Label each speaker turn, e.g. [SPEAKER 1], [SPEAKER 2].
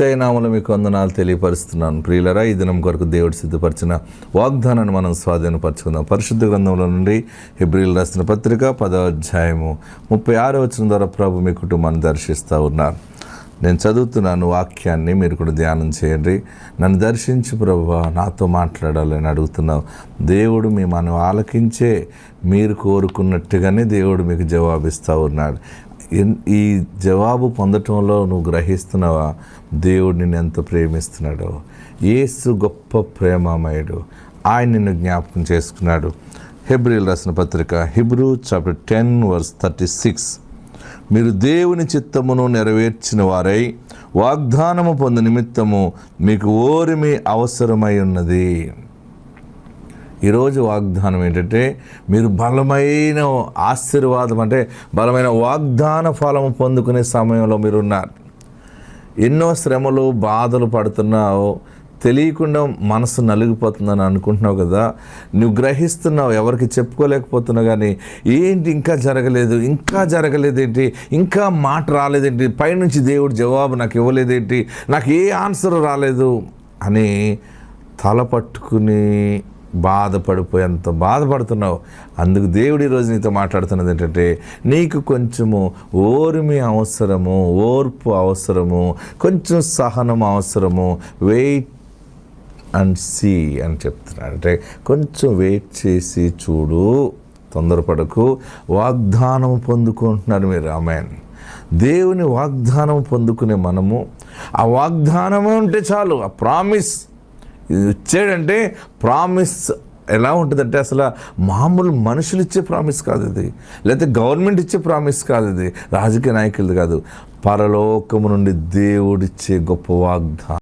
[SPEAKER 1] ఏసైనామలు మీకు వందనాలు తెలియపరుస్తున్నాను. ప్రియులరా ఈ దినం కొరకు దేవుడు సిద్ధపరిచిన వాగ్దానాన్ని మనం స్వాధీనపరచుకుందాం. పరిశుద్ధ గ్రంథంలో నుండి హిబ్రిల్ రాసిన పత్రిక పదో అధ్యాయము ముప్పై ఆరో వచ్చిన ద్వారా ప్రభు మీ కుటుంబాన్ని దర్శిస్తూ ఉన్నారు. నేను చదువుతున్నాను వాక్యాన్ని మీరు కూడా ధ్యానం చేయండి. నన్ను దర్శించి ప్రభు నాతో మాట్లాడాలని అడుగుతున్నావు. దేవుడు మీ మనం ఆలకించే మీరు కోరుకున్నట్టుగానే దేవుడు మీకు జవాబిస్తూ ఉన్నాడు. ఈ జవాబు పొందటంలో నువ్వు గ్రహిస్తున్నావా? దేవుడు నిన్ను ఎంత ప్రేమిస్తున్నాడో. ఏసు గొప్ప ప్రేమామయుడు. ఆయన నిన్ను జ్ఞాపకం చేసుకున్నాడు. హెబ్రిల్ రాసిన పత్రిక Hebrew chapter ten verse thirty six. మీరు దేవుని చిత్తమును నెరవేర్చిన వారై వాగ్దానము పొందు నిమిత్తము మీకు ఓరిమి అవసరమై ఉన్నది. ఈరోజు వాగ్దానం ఏంటంటే మీరు బలమైన ఆశీర్వాదం అంటే బలమైన వాగ్దాన ఫలం పొందుకునే సమయంలో మీరు ఉన్నారు ఎన్నో శ్రమలు బాధలు పడుతున్నావు తెలియకుండా మనసు నలిగిపోతుందని అనుకుంటున్నావు కదా నువ్వు గ్రహిస్తున్నావు ఎవరికి చెప్పుకోలేకపోతున్నావు కానీ ఏంటి ఇంకా జరగలేదు ఇంకా జరగలేదేంటి ఇంకా మాట రాలేదేంటి పైనుంచి దేవుడు జవాబు నాకు ఇవ్వలేదేంటి నాకు ఏ ఆన్సర్ రాలేదు అని తల పట్టుకుని బాధపడిపోయేంత బాధపడుతున్నావు. అందుకు దేవుడు ఈరోజు నీతో మాట్లాడుతున్నది ఏంటంటే నీకు కొంచెము ఓర్మి అవసరము ఓర్పు అవసరము కొంచెం సహనం అవసరము వెయిట్ అండ్ సీ అని చెప్తున్నాడు. అంటే కొంచెం వెయిట్ చేసి చూడు తొందరపడకు. వాగ్దానం పొందుకుంటున్నారు మీరు. ఆమెన్. దేవుని వాగ్దానం పొందుకునే మనము ఆ వాగ్దానము ఉంటే చాలు ఆ ప్రామిస్. ఇచ్చాడంటే ప్రామిస్ ఎలా ఉంటుందంటే అసలు మామూలు మనుషులు ఇచ్చే ప్రామిస్ కాదు ఇది. లేకపోతే గవర్నమెంట్ ఇచ్చే ప్రామిస్ కాదు ఇది. రాజకీయ నాయకులది కాదు. పరలోకము నుండి దేవుడిచ్చే గొప్ప వాగ్దానం.